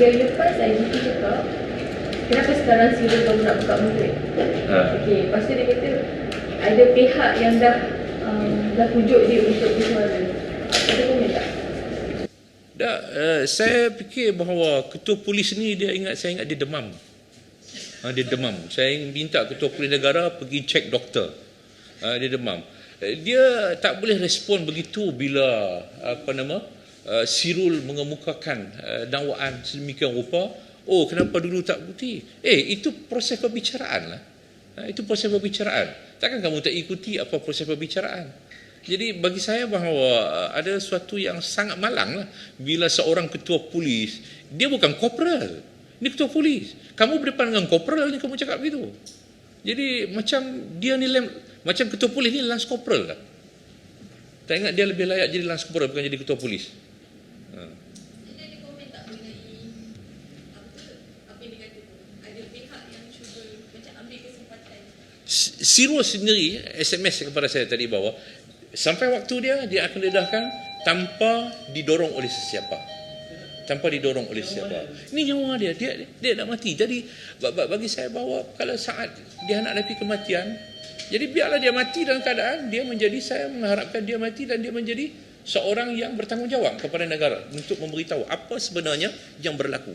tiga hari lepas IGP cakap kenapa sekarang Sirul baru nak buka mulut Ha. Okey, lepas tu dia kata ada pihak yang dah um, dah pujuk dia untuk bersuara ada komen tak? Dah, uh, saya fikir bahawa ketua polis ni dia ingat saya ingat dia demam. Ha, dia demam. Saya minta ketua polis negara pergi cek doktor. Ha, dia demam. Eh, Dia tak boleh respon begitu bila apa nama uh, Sirul mengemukakan uh, dakwaan sedemikian rupa. Oh, kenapa dulu tak bukti? Eh, itu proses perbicaraan lah. Ha, itu proses perbicaraan. Takkan kamu tak ikuti apa proses perbicaraan? Jadi bagi saya bahawa uh, ada sesuatu yang sangat malang lah bila seorang ketua polis, dia bukan korporal. Ini ketua polis. Kamu berdepan dengan korporal ni kamu cakap begitu. Jadi macam dia ni lem, macam ketua polis ni lance corporal lah. Tak ingat dia lebih layak jadi lance corporal bukan jadi ketua polis. Sirus sendiri SMS kepada saya tadi bahawa sampai waktu dia dia akan dedahkan tanpa didorong oleh sesiapa. Tanpa didorong oleh sesiapa. Ini nyawa dia. Dia dia nak mati. Jadi ba- ba- bagi saya bahawa kalau saat dia nak hadapi kematian jadi biarlah dia mati dalam keadaan dia menjadi saya mengharapkan dia mati dan dia menjadi seorang yang bertanggungjawab kepada negara untuk memberitahu apa sebenarnya yang berlaku